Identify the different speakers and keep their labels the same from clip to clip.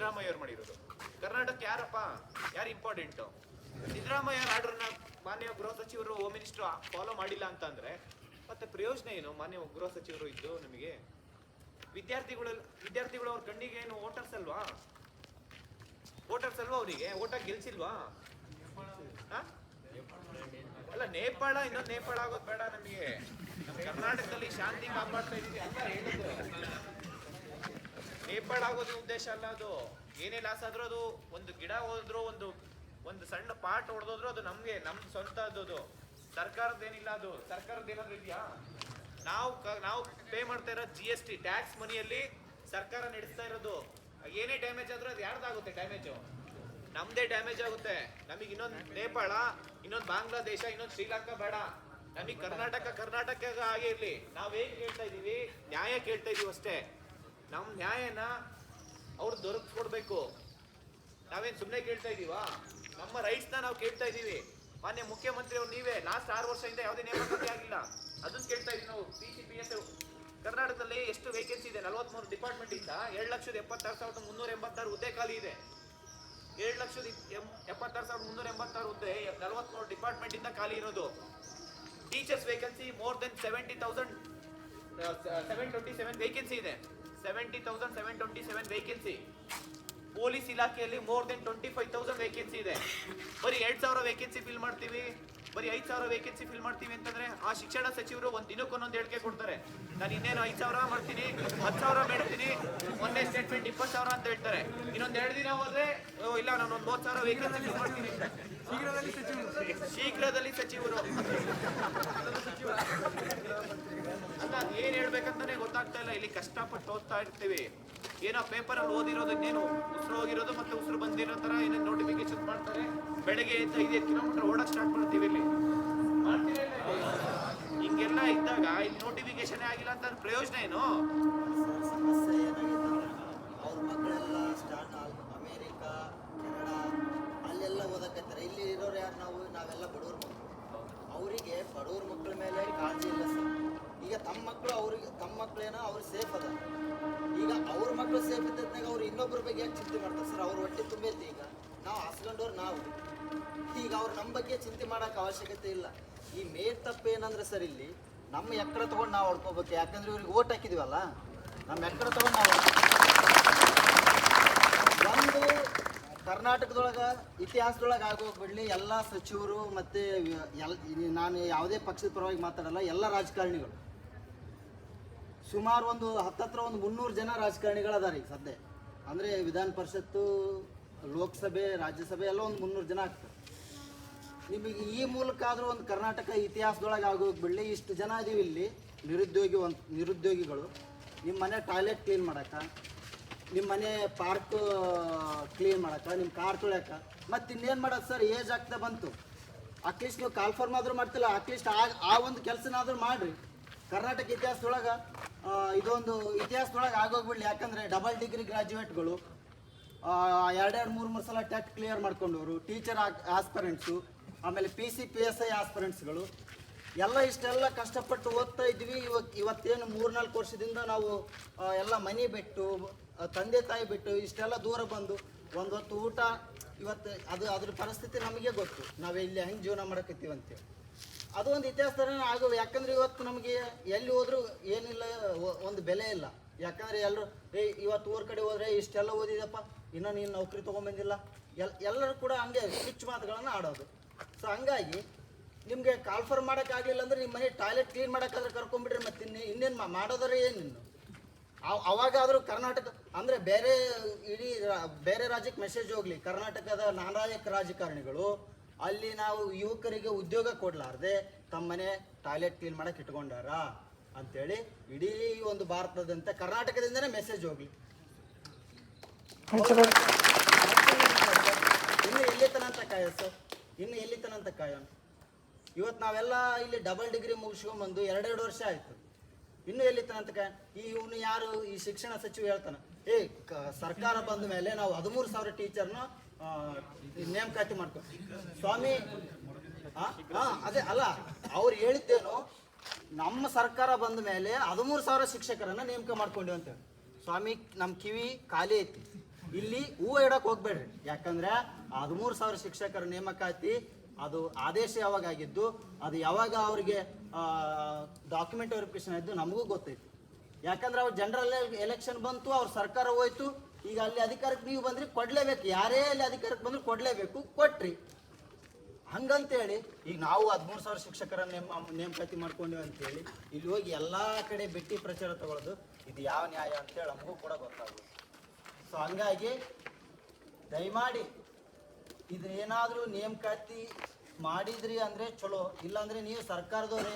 Speaker 1: ಸಿದ್ದರಾಮಯ್ಯ ಅವ್ರು ಮಾಡಿರೋದು. ಕರ್ನಾಟಕ ಯಾರಪ್ಪ? ಯಾರು ಇಂಪಾರ್ಟೆಂಟು ಸಿದ್ದರಾಮಯ್ಯ ಆರ್ಡರ್ನ ಮಾನ್ಯ ಗೃಹ ಸಚಿವರು ಹೋಮ್ ಮಿನಿಸ್ಟರ್ ಫಾಲೋ ಮಾಡಿಲ್ಲ ಅಂತಂದ್ರೆ, ಮತ್ತೆ ಪ್ರಯೋಜನ ಏನು? ಮಾನ್ಯ ಗೃಹ ಸಚಿವರು ಇದ್ದು ನಮಗೆ ವಿದ್ಯಾರ್ಥಿಗಳು ವಿದ್ಯಾರ್ಥಿಗಳು ಅವ್ರ ಕಣ್ಣಿಗೆ ಏನು ವೋಟರ್ಸ್ ಅಲ್ವಾ? ವೋಟರ್ಸ್ ಅಲ್ವಾ ಅವರಿಗೆ? ಓಟ ಗೆಲ್ಸಿಲ್ವಾ? ಅಲ್ಲ, ನೇಪಾಳ, ಇನ್ನೊಂದು ನೇಪಾಳ ಆಗೋದು ಬೇಡ ನಮಗೆ. ಕರ್ನಾಟಕದಲ್ಲಿ ಶಾಂತಿ ಕಾಪಾಡ್ತಾ ಇದೀವಿ ಅಂತ ಹೇಳಿದ್ರು. ನೇಪಾಳ ಆಗೋದು ಉದ್ದೇಶ ಅಲ್ಲ ಅದು. ಏನೇ ಲಾಸ್ ಆದ್ರೂ ಅದು ಒಂದು ಗಿಡ ಹೋದ್ರು ಒಂದು ಒಂದು ಸಣ್ಣ ಪಾರ್ಟ್ ಹೊಡೆದೋದ್ರು ಅದು ನಮ್ಗೆ, ನಮ್ ಸ್ವಂತ ಅದು ಏನಿಲ್ಲ ಅದು. ಸರ್ಕಾರದ ಏನಾದ್ರು ಇದೆಯಾ? ನಾವು ನಾವು ಪೇ ಮಾಡ್ತಾ ಇರೋ ಜಿ ಎಸ್ ಟಿ ಟ್ಯಾಕ್ಸ್ ಮನಿಯಲ್ಲಿ ಸರ್ಕಾರ ನಡೆಸ್ತಾ ಇರೋದು. ಏನೇ ಡ್ಯಾಮೇಜ್ ಆದ್ರೂ ಅದು ಯಾರ್ದಾಗುತ್ತೆ ಡ್ಯಾಮೇಜು ನಮ್ದೇ ಡ್ಯಾಮೇಜ್ ಆಗುತ್ತೆ. ನಮಗೆ ಇನ್ನೊಂದು ನೇಪಾಳ, ಇನ್ನೊಂದು ಬಾಂಗ್ಲಾದೇಶ, ಇನ್ನೊಂದು ಶ್ರೀಲಂಕಾ ಬೇಡ. ನಮಗೆ ಕರ್ನಾಟಕ ಕರ್ನಾಟಕ ಹಾಗೆ ನಾವು ನಾವೇನ್ ಕೇಳ್ತಾ ಇದೀವಿ? ನ್ಯಾಯ ಕೇಳ್ತಾ ಇದೀವಿ ಅಷ್ಟೇ. ನಮ್ ನ್ಯಾಯನ ಅವ್ರು ದೊರಕಿಸ್ಕೊಡ್ಬೇಕು. ನಾವೇನು ಸುಮ್ಮನೆ ಕೇಳ್ತಾ ಇದ್ದೀವಾ ನಮ್ಮ ರೈಟ್ಸ್ನ ನಾವು ಕೇಳ್ತಾ ಇದೀವಿ. ಮಾನ್ಯ ಮುಖ್ಯಮಂತ್ರಿ ಅವ್ರು ನೀವೇ ಲಾಸ್ಟ್ ಆರು ವರ್ಷದಿಂದ ಯಾವುದೇ ನೇಮಕಾತಿ ಆಗಿಲ್ಲ. ಅದನ್ನು ಕೇಳ್ತಾ ಇದ್ದೀವಿ ನಾವು. ಪಿ ಸಿ ಪಿ ಎಸ್ ಕರ್ನಾಟಕದಲ್ಲಿ ಎಷ್ಟು ವೇಕೆನ್ಸಿ ಇದೆ? ನಲವತ್ಮೂರು ಡಿಪಾರ್ಟ್ಮೆಂಟ್ ಇಂದ ಏಳು ಲಕ್ಷದ ಎಪ್ಪತ್ತಾರು ಸಾವಿರದ ಮುನ್ನೂರ ಎಂಬತ್ತಾರು ಹುದ್ದೆ ಖಾಲಿ ಇದೆ. ಎರಡು ಲಕ್ಷದ ಎಪ್ಪತ್ತಾರು ಸಾವಿರದ ಮುನ್ನೂರ ಎಂಬತ್ತಾರು ಹುದ್ದೆ ನಲವತ್ಮೂರು ಡಿಪಾರ್ಟ್ಮೆಂಟ್ ಇಂದ ಖಾಲಿ ಇರೋದು. Teachers vacancy more than seventy thousand seven twenty seven vacancy ಇದೆ. Seventy thousand seven twenty seven vacancy police ಇಲಾಖೆಯಲ್ಲಿ more than twenty five thousand vacancy ಇದೆ. ಬರೀ ಎರಡು ಸಾವಿರ ವೇಕೆನ್ಸಿ ಫಿಲ್ ಮಾಡ್ತೀವಿ. ಬರೀ ಐದು ಸಾವಿರ ವೇಕೆನ್ಸಿ ಫಿಲ್ ಮಾಡ್ತೀವಿ ಅಂತಂದ್ರೆ ಆ ಶಿಕ್ಷಣ ಸಚಿವರು ಒಂದ್ ದಿನಕ್ಕೊಂದೊಂದು ಹೇಳಿಕೆ ಕೊಡ್ತಾರೆ. ನಾನು ಇನ್ನೇನು ಐದು ಸಾವಿರ ಮಾಡ್ತೀನಿ ಹತ್ತು ಸಾವಿರ ಮಾಡ್ತೀನಿ ಒಂದೇ ಸ್ಟೇಟ್ಮೆಂಟ್ ಇಪ್ಪತ್ತು ಸಾವಿರ ಅಂತ ಹೇಳ್ತಾರೆ. ಇನ್ನೊಂದು ಎರಡು ದಿನ ಹೋದ್ರೆ ಇಲ್ಲ ನಾನು ಒಂದು ಮೂವತ್ತು ಸಾವಿರ ವೇಕೆನ್ಸಿ ಫಿಲ್ ಮಾಡ್ತೀನಿ. ಶೀಘ್ರದಲ್ಲಿ ಸಚಿವರು. ಅಲ್ಲ ಏನು ಏನ್ ಹೇಳ್ಬೇಕಂತಾನೆ ಗೊತ್ತಾಗ್ತಾ ಇಲ್ಲ. ಇಲ್ಲಿ ಕಷ್ಟಪಟ್ಟು ಓದ್ತಾ ಇರ್ತೀವಿ. ಏನೋ ಪೇಪರ್ ಅಲ್ಲಿ ಓದಿರೋದು ಇನ್ನೇನು ಉಸಿರು ಹೋಗಿರೋದು ಮತ್ತೆ ಉಸಿರು ಬಂದಿರೋ ತರ ಏನೇನು ನೋಟಿಫಿಕೇಶನ್ ಮಾಡ್ತಾರೆ. ಬೆಳಗ್ಗೆ ಎದ್ದು ಐದೈದು ಕಿಲೋಮೀಟರ್ ಓಡಕ್ ಸ್ಟಾರ್ಟ್ ಮಾಡ್ತೀವಿ ಇಲ್ಲಿ. ಹಿಂಗೆಲ್ಲ ಇದ್ದಾಗ ಇಲ್ಲಿ ನೋಟಿಫಿಕೇಶನ್ ಆಗಿಲ್ಲ ಅಂತ ಪ್ರಯೋಜನ ಏನು?
Speaker 2: ಅಲ್ಲೆಲ್ಲ ಇಲ್ಲಿ ಇರೋರು ಯಾರು ನಾವು? ನಾವೆಲ್ಲ ಬಡವ್ರ ಮಕ್ಕಳು ಅವರಿಗೆ ಬಡವ್ರ ಮಕ್ಕಳ ಮೇಲೆ ಕಾಳಜಿ ಇಲ್ಲ ಸರ್. ಈಗ ತಮ್ಮ ಮಕ್ಕಳು ಅವ್ರಿಗೆ ತಮ್ಮ ಮಕ್ಕಳೇನೋ ಅವ್ರು ಸೇಫ್ ಅದ ಈಗ ಅವ್ರ ಮಕ್ಕಳು ಸೇಫ್ ಇದ್ದಾಗ ಅವ್ರು ಇನ್ನೊಬ್ಬರ ಬಗ್ಗೆ ಯಾಕೆ ಚಿಂತೆ ಮಾಡ್ತಾರೆ. ಸರ್, ಅವ್ರ ಹೊಟ್ಟೆ ತುಂಬೈತಿ ಈಗ. ನಾವು ಹಾಸ್ಕೊಂಡವ್ರು ನಾವು. ಈಗ ಅವ್ರು ನಮ್ಮ ಬಗ್ಗೆ ಚಿಂತೆ ಮಾಡೋಕೆ ಅವಶ್ಯಕತೆ ಇಲ್ಲ. ಈ ಮೇಲ್ ತಪ್ಪು ಏನಂದ್ರೆ ಸರ್ ಇಲ್ಲಿ, ನಮ್ಮ ಎಕ್ಕಡ ತೊಗೊಂಡು ನಾವು ಹೊಡ್ಕೋಬೇಕು. ಯಾಕಂದ್ರೆ ಇವ್ರಿಗೆ ಓಟ್ ಹಾಕಿದ್ವಲ್ಲ? ನಮ್ಮ ಎಕ್ಕಡ ತೊಗೊಂಡು ನಾವು ಒಂದು, ಕರ್ನಾಟಕದೊಳಗೆ, ಇತಿಹಾಸದೊಳಗೆ ಆಗೋಗ್ಬಿಡ್ಲಿ ಎಲ್ಲ ಸಚಿವರು ಮತ್ತು ಎಲ್ ನಾನು ಯಾವುದೇ ಪಕ್ಷದ ಪರವಾಗಿ ಮಾತಾಡಲ್ಲ, ಎಲ್ಲ ರಾಜಕಾರಣಿಗಳು. ಸುಮಾರು ಒಂದು ಹತ್ತತ್ರ ಒಂದು ಮುನ್ನೂರು ಜನ ರಾಜಕಾರಣಿಗಳು ಅದಾರ ಈಗ ಸದ್ಯ. ಅಂದರೆ ವಿಧಾನ ಪರಿಷತ್ತು, ಲೋಕಸಭೆ, ರಾಜ್ಯಸಭೆ ಎಲ್ಲ ಒಂದು ಮುನ್ನೂರು ಜನ ಆಗ್ತಾರೆ. ನಿಮಗೆ ಈ ಮೂಲಕ ಆದರೂ ಒಂದು ಕರ್ನಾಟಕ ಇತಿಹಾಸದೊಳಗೆ ಆಗೋಗ್ಬಿಡಲಿ, ಇಷ್ಟು ಜನ ಇದೀವಿ ಇಲ್ಲಿ, ನಿರುದ್ಯೋಗಿ ಒಂದು ನಿರುದ್ಯೋಗಿಗಳು. ನಿಮ್ಮ ಮನೆ ಟಾಯ್ಲೆಟ್ ಕ್ಲೀನ್ ಮಾಡಕ್ಕೆ, ನಿಮ್ಮ ಮನೆ ಪಾರ್ಕ್ ಕ್ಲೀನ್ ಮಾಡಕ್ಕೆ, ನಿಮ್ಮ ಕಾರ್ ತೊಳ್ಯಾಕ. ಮತ್ತು ಇನ್ನೇನು ಮಾಡೋದು ಸರ್, ಏಜ್ ಆಗ್ತಾ ಬಂತು. ಅಟ್ಲೀಸ್ಟ್ ನೀವು ಕಾಲ್ಫಾರ್ಮ್ ಆದರೂ ಮಾಡ್ತಿಲ್ಲ ಅಟ್ಲೀಸ್ಟ್ ಆ ಆ ಒಂದು ಕೆಲಸನಾದರೂ ಮಾಡಿರಿ. ಕರ್ನಾಟಕ ಇತಿಹಾಸದೊಳಗೆ ಇದೊಂದು ಇತಿಹಾಸದೊಳಗೆ ಆಗೋಗ್ಬಿಡ್ಲಿ. ಯಾಕಂದರೆ ಡಬಲ್ ಡಿಗ್ರಿ ಗ್ರಾಜ್ಯುಯೇಟ್ಗಳು ಎರಡೆರಡು ಮೂರು ಮೂರು ಸಲ ಟೆಟ್ ಕ್ಲಿಯರ್ ಮಾಡ್ಕೊಂಡವರು ಟೀಚರ್ ಆಸ್ಪರೆಂಟ್ಸು ಆಮೇಲೆ P C P S I ಆಸ್ಪರೆಂಟ್ಸ್ಗಳು ಎಲ್ಲ ಇಷ್ಟೆಲ್ಲ ಕಷ್ಟಪಟ್ಟು ಓದ್ತಾ ಇದ್ವಿ. ಇವಾಗ ಇವತ್ತೇನು ಮೂರ್ನಾಲ್ಕು ವರ್ಷದಿಂದ ನಾವು ಎಲ್ಲ ಮನೆ ಬಿಟ್ಟು ತಂದೆ ತಾಯಿ ಬಿಟ್ಟು ಇಷ್ಟೆಲ್ಲ ದೂರ ಬಂದು ಒಂದು ಹೊತ್ತು ಊಟ, ಇವತ್ತು ಅದು, ಅದ್ರ ಪರಿಸ್ಥಿತಿ ನಮಗೆ ಗೊತ್ತು. ನಾವು ಇಲ್ಲಿ ಹೆಂಗೆ ಜೀವನ ಮಾಡಕತ್ತೀವಿ ಅಂತೇಳಿ ಅದು ಒಂದು ಇತಿಹಾಸದ ಆಗೋ ಯಾಕಂದ್ರೆ ಇವತ್ತು ನಮಗೆ ಎಲ್ಲಿ ಹೋದ್ರು ಏನಿಲ್ಲ ಒಂದು ಬೆಲೆ ಇಲ್ಲ. ಯಾಕಂದ್ರೆ ಎಲ್ಲರೂ ಏ ಇವತ್ತು ಊರ ಕಡೆ ಹೋದ್ರೆ ಇಷ್ಟೆಲ್ಲ ಓದಿದಪ್ಪ ಇನ್ನೂ ನೀನು ನೌಕರಿ ತೊಗೊಂಬಂದಿಲ್ಲ. ಎಲ್, ಎಲ್ಲರೂ ಕೂಡ ಹಂಗೆ ಹುಚ್ಚು ಮಾತುಗಳನ್ನು ಆಡೋದು. ಸೊ ಹಂಗಾಗಿ ನಿಮಗೆ ಕಾಲ್ಫರ್ ಮಾಡೋಕ್ಕಾಗಲಿಲ್ಲ ಅಂದ್ರೆ ನಿಮ್ಮ ಮನೆ ಟಾಯ್ಲೆಟ್ ಕ್ಲೀನ್ ಮಾಡೋಕ್ಕಾದ್ರೆ ಕರ್ಕೊಂಡ್ಬಿಟ್ರಿ ಮತ್ತೆ ಇನ್ನೇ, ಇನ್ನೇನು ಮಾಡೋದ್ರೆ ಏನು ಇನ್ನು? ಅವ್- ಅವಾಗಾದ್ರೂ ಕರ್ನಾಟಕ, ಅಂದ್ರೆ ಬೇರೆ, ಇಡೀ ಬೇರೆ ರಾಜ್ಯಕ್ಕೆ ಮೆಸೇಜ್ ಹೋಗ್ಲಿ. ಕರ್ನಾಟಕದ ನಾನಾಯಕ ರಾಜಕಾರಣಿಗಳು ಅಲ್ಲಿ ನಾವು ಯುವಕರಿಗೆ ಉದ್ಯೋಗ ಕೊಡಲಾರ್ದೆ ತಮ್ಮನೆ ಟಾಯ್ಲೆಟ್ ಕ್ಲೀನ್ ಮಾಡಕ್ ಇಟ್ಕೊಂಡಾರ ಅಂತೇಳಿ ಇಡೀ ಒಂದು ಭಾರತದಂತ ಕರ್ನಾಟಕದಿಂದನೇ ಮೆಸೇಜ್ ಹೋಗ್ಲಿ. ಇನ್ನು ಎಲ್ಲಿ ತನಂತ ಕಾಯ ಸರ್? ಇನ್ನು ಎಲ್ಲಿ ತನಂತ ಕಾಯೋಣ ಇವತ್ತು ನಾವೆಲ್ಲ ಇಲ್ಲಿ ಡಬಲ್ ಡಿಗ್ರಿ ಮುಗಿಸ್ಕೊಂಬಂದು ಎರಡೆರಡು ವರ್ಷ ಆಯ್ತು. ಇನ್ನು ಎಲ್ಲಿ ಕಾಯ? ಈ ಇವನು ಯಾರು ಈ ಶಿಕ್ಷಣ ಸಚಿವ ಹೇಳ್ತಾನೆ ಏ ಸರ್ಕಾರ ಬಂದ ಮೇಲೆ ನಾವು ಹದಿಮೂರು ಸಾವಿರ ಟೀಚರ್ನ ನೇಮಕಾತಿ ಮಾಡ್ಕೊ. ಸ್ವಾಮಿ ಅದೇ, ಅಲ್ಲ, ಅವ್ರು ಹೇಳಿದ್ದೇನು, ನಮ್ಮ ಸರ್ಕಾರ ಬಂದ ಮೇಲೆ ಹದಿಮೂರು ಸಾವಿರ ಶಿಕ್ಷಕರನ್ನ ನೇಮಕ ಮಾಡ್ಕೊಂಡಿವಿ ಅಂತ ಸ್ವಾಮಿ ನಮ್ಮ ಕಿವಿ ಖಾಲಿ ಐತಿ. ಇಲ್ಲಿ ಹೂವು ಇಡಕ್ ಹೋಗ್ಬೇಡ್ರಿ. ಯಾಕಂದ್ರೆ ಹದಿಮೂರು ಸಾವಿರ ಶಿಕ್ಷಕರ ನೇಮಕಾತಿ, ಅದು ಆದೇಶ ಯಾವಾಗ ಆಗಿದ್ದು, ಅದು ಯಾವಾಗ ಅವರಿಗೆ ಡಾಕ್ಯುಮೆಂಟ್ ವೆರಿಫಿಕೇಶನ್ ಆಯ್ತು ನಮಗೂ ಗೊತ್ತೈತಿ. ಯಾಕಂದ್ರೆ ಅವ್ರು ಜನರಲ್ ಎಲೆಕ್ಷನ್ ಬಂತು, ಅವ್ರ ಸರ್ಕಾರ ಹೋಯ್ತು ಈಗ ಅಲ್ಲಿ ಅಧಿಕಾರಕ್ಕೆ ನೀವು ಬಂದ್ರಿ ಕೊಡ್ಲೇಬೇಕು. ಯಾರೇ ಅಲ್ಲಿ ಅಧಿಕಾರಕ್ಕೆ ಬಂದ್ರೆ ಕೊಡ್ಲೇಬೇಕು. ಕೊಟ್ರಿ. ಹಂಗಂತೇಳಿ, ಈಗ ನಾವು ಹದಿಮೂರು ಸಾವಿರ ಶಿಕ್ಷಕರ ನೇಮ, ನೇಮಕಾತಿ ಅಂತ ಅಂತೇಳಿ, ಇಲ್ಲಿ ಹೋಗಿ ಎಲ್ಲ ಕಡೆ ಬೆಟ್ಟಿ ಪ್ರಚಾರ ತಗೊಳ್ಳೋದು ಇದು ಯಾವ ನ್ಯಾಯ ಅಂತೇಳಿ ನಮಗೂ ಕೂಡ ಗೊತ್ತಾಗುತ್ತೆ. ಸೊ ಹಂಗಾಗಿ ದಯಮಾಡಿ ಇದೇನಾದರೂ ನೇಮಕಾತಿ ಮಾಡಿದ್ರಿ ಅಂದ್ರೆ ಚಲೋ. ಇಲ್ಲಾಂದ್ರೆ ನೀವು ಸರ್ಕಾರದವ್ರೆ,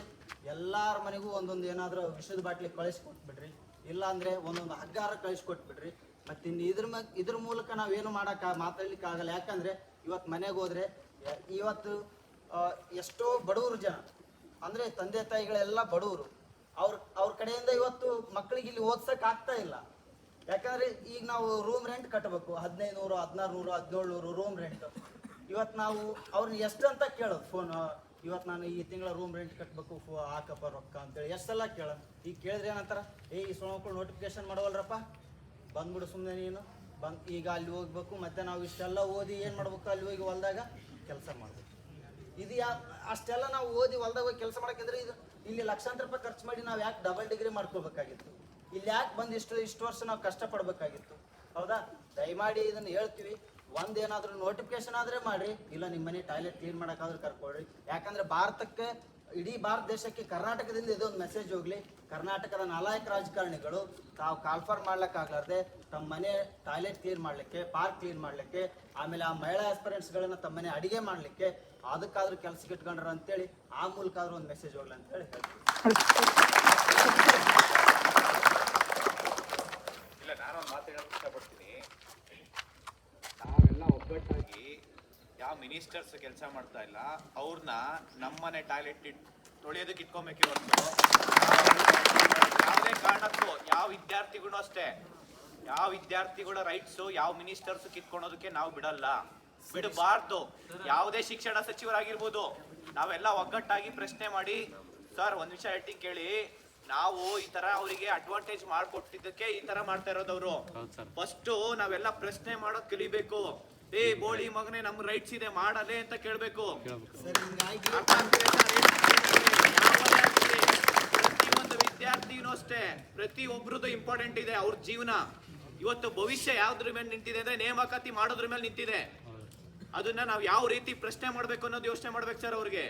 Speaker 2: ಎಲ್ಲಾರ ಮನೆಗೂ ಒಂದೊಂದು ಏನಾದರೂ ವಿಷದ ಬಾಟ್ಲಿ ಕಳಿಸ್ಕೊಟ್ಬಿಡ್ರಿ. ಇಲ್ಲಾಂದರೆ ಒಂದೊಂದು ಹಗ್ಗಾರ ಕಳಿಸ್ಕೊಟ್ಬಿಡ್ರಿ. ಮತ್ತೆ ಇನ್ನು ಇದ್ರ ಮ, ಇದ್ರ ಮೂಲಕ ನಾವೇನು ಮಾಡಕ್ಕ ಮಾತಾಡ್ಲಿಕ್ಕೆ ಆಗಲ್ಲ ಯಾಕಂದ್ರೆ ಇವತ್ತು ಮನೆಗೆ ಹೋದ್ರೆ ಇವತ್ತು ಎಷ್ಟೋ ಬಡವರು ಜನ, ಅಂದ್ರೆ ತಂದೆ ತಾಯಿಗಳೆಲ್ಲ ಬಡವರು ಅವ್ರ ಅವ್ರ ಕಡೆಯಿಂದ ಇವತ್ತು ಮಕ್ಕಳಿಗೆ ಇಲ್ಲಿ ಓದ್ಸಕ್ ಆಗ್ತಾ ಇಲ್ಲ. ಯಾಕಂದ್ರೆ ಈಗ ನಾವು ರೂಮ್ ರೆಂಟ್ ಕಟ್ಟಬೇಕು ಹದಿನೈದು ನೂರು ಹದಿನಾರು ನೂರು ಹದಿನೇಳು ನೂರು ರೂಮ್ ರೆಂಟ್ ಇವತ್ತು ನಾವು ಅವ್ರನ್ನ ಎಷ್ಟು ಅಂತ ಕೇಳೋದು? ಫೋನ್ ಇವತ್ತು ನಾನು ಈ ತಿಂಗಳ ರೂಮ್ ರೆಂಟ್ ಕಟ್ಟಬೇಕು ಫೋ, ಹಾಕಪ್ಪ ರೊಕ್ಕ ಅಂತೇಳಿ ಎಷ್ಟೆಲ್ಲ ಕೇಳೋದು? ಈಗ ಕೇಳಿದ್ರೆ ಏನಂತಾರ? ಏ ಈ ಮಕ್ಕಳು ನೋಟಿಫಿಕೇಶನ್ ಮಾಡವಲ್ರಪ್ಪ. ಬಂದ್ಬಿಡು ಸುಮ್ಮನೆ ನೀನು. ಬಂದ್ ಈಗ ಅಲ್ಲಿ ಹೋಗ್ಬೇಕು, ಮತ್ತೆ ನಾವು ಇಷ್ಟೆಲ್ಲ ಓದಿ ಏನು ಮಾಡ್ಬೇಕು, ಅಲ್ಲಿ ಹೋಗಿ ಹೊಲ್ದಾಗ ಕೆಲಸ ಮಾಡ್ಬೇಕು. ಇದು ಯಾ, ಅಷ್ಟೆಲ್ಲ ನಾವು ಓದಿ ಹೊಲ್ದಾಗ ಹೋಗಿ ಕೆಲಸ ಮಾಡಕ್ಕಿದ್ರೆ ಇದು ಇಲ್ಲಿ ಲಕ್ಷಾಂತರ ರೂಪಾಯಿ ಖರ್ಚು ಮಾಡಿ ನಾವು ಯಾಕೆ ಡಬಲ್ ಡಿಗ್ರಿ ಮಾಡ್ಕೋಬೇಕಾಗಿತ್ತು ಇಲ್ಲಿ ಯಾಕೆ ಬಂದು ಇಷ್ಟು ಇಷ್ಟು ವರ್ಷ ನಾವು ಕಷ್ಟಪಡ್ಬೇಕಾಗಿತ್ತು? ಹೌದಾ? ದಯಮಾಡಿ ಇದನ್ನು ಹೇಳ್ತೀವಿ. ಒಂದೇನಾದರೂ ನೋಟಿಫಿಕೇಶನ್ ಆದ್ರೆ ಮಾಡ್ರಿ. ಇಲ್ಲ ನಿಮ್ಮ ಮನೆ ಟಾಯ್ಲೆಟ್ ಕ್ಲೀನ್ ಮಾಡೋಕ್ಕಾದ್ರೂ ಕರ್ಕೊಳ್ರಿ. ಯಾಕಂದ್ರೆ ಭಾರತಕ್ಕೆ ಇಡೀ ಭಾರತ ದೇಶಕ್ಕೆ ಕರ್ನಾಟಕದಿಂದ ಇದೊಂದು ಮೆಸೇಜ್ ಹೋಗ್ಲಿ. ಕರ್ನಾಟಕದ ನಾಲಾಯಕ ರಾಜಕಾರಣಿಗಳು, ತಾವು ಕಾಲ್ಫರ್ ಮಾಡ್ಲಿಕ್ಕಾಗ್ಲಾರ್ದೆ ತಮ್ಮ ಮನೆ ಟಾಯ್ಲೆಟ್ ಕ್ಲೀನ್ ಮಾಡಲಿಕ್ಕೆ, ಪಾರ್ಕ್ ಕ್ಲೀನ್ ಮಾಡ್ಲಿಕ್ಕೆ, ಆಮೇಲೆ ಆ ಮಹಿಳಾ ಆಸ್ಪಿರೆಂಟ್ಸ್ಗಳನ್ನ ತಮ್ಮ ಮನೆ ಅಡಿಗೆ ಮಾಡಲಿಕ್ಕೆ, ಅದಕ್ಕಾದ್ರೂ ಕೆಲ್ಸಕ್ಕೆ ಇಟ್ಕೊಂಡ್ರ ಅಂತೇಳಿ ಆ ಮೂಲಕ ಆದ್ರೂ ಒಂದು ಮೆಸೇಜ್ ಹೋಗ್ಲಿ ಅಂತೇಳಿ ಹೇಳ್ತೀವಿ
Speaker 1: ಇಲ್ಲ ನಾನೊಂದು ಮಾತು ಹೇಳಕ್ ಇಷ್ಟಪಡ್ತೀನಿ ನಾವೆಲ್ಲ ಒಗ್ಗಟ್ಟಾಗಿ ಯಾವ ಮಿನಿಸ್ಟರ್ಸ್ ಕೆಲಸ ಮಾಡ್ತಾ ಇಲ್ಲ. ಅವ್ರನ್ನ ನಮ್ಮನೆ ಟಾಯ್ಲೆಟ್ ಇಟ್ ತೊಳೆಯೋದಕ್ಕೆ ಇಟ್ಕೊಬೇಕು ಹೊರತು. ಯಾವುದೇ ಕಾರಣಕ್ಕೂ ಯಾವ ವಿದ್ಯಾರ್ಥಿಗಳು ಅಷ್ಟೇ. ಯಾವ ವಿದ್ಯಾರ್ಥಿಗಳ ರೈಟ್ಸು ಯಾವ ಮಿನಿಸ್ಟರ್ಸ್ ಕಿತ್ಕೊಳೋದಕ್ಕೆ ನಾವು ಬಿಡಲ್ಲ. ಬಿಡಬಾರ್ದು. ಯಾವುದೇ ಶಿಕ್ಷಣ ಸಚಿವರಾಗಿರ್ಬೋದು. ನಾವೆಲ್ಲ ಒಗ್ಗಟ್ಟಾಗಿ ಪ್ರಶ್ನೆ ಮಾಡಿ ಸರ್ ಒಂದು ನಿಮಿಷ ಹೇಳ್ತೀನಿ ಕೇಳಿ. ನಾವು ಈ ತರ ಅವರಿಗೆ ಅಡ್ವಾಂಟೇಜ್ ಮಾಡ್ಕೊಟ್ಟಿದ್ದಕ್ಕೆ ಈ ತರ ಮಾಡ್ತಾ ಇರೋದವ್ರು. ಫಸ್ಟ್ ನಾವೆಲ್ಲ ಪ್ರಶ್ನೆ ಮಾಡೋದ್ ಕಲಿಬೇಕು. ಏ ಬೋಳಿ ಮಗನೇ ನಮ್ ರೈಟ್ಸ್ ಇದೆ ಮಾಡಲೇ ಅಂತ ಕೇಳ್ಬೇಕು. ಅರ್ಥ ಆಗ್ತಿದೆ ಪ್ರತಿಯೊಂದು ವಿದ್ಯಾರ್ಥಿನೂ ಅಷ್ಟೇ ಪ್ರತಿ ಒಬ್ರದ್ದು ಇಂಪಾರ್ಟೆಂಟ್ ಇದೆ ಅವ್ರ ಜೀವನ. ಇವತ್ತು ಭವಿಷ್ಯ ಯಾವ್ದ್ರ ಮೇಲೆ ನಿಂತಿದೆ ಅಂದ್ರೆ ನೇಮಕಾತಿ ಮಾಡೋದ್ರ ಮೇಲೆ ನಿಂತಿದೆ. ಅದನ್ನ ನಾವು ಯಾವ ರೀತಿ ಪ್ರಶ್ನೆ ಮಾಡ್ಬೇಕು ಅನ್ನೋದು ಯೋಚನೆ ಮಾಡ್ಬೇಕು ಸರ್ ಅವ್ರಿಗೆ.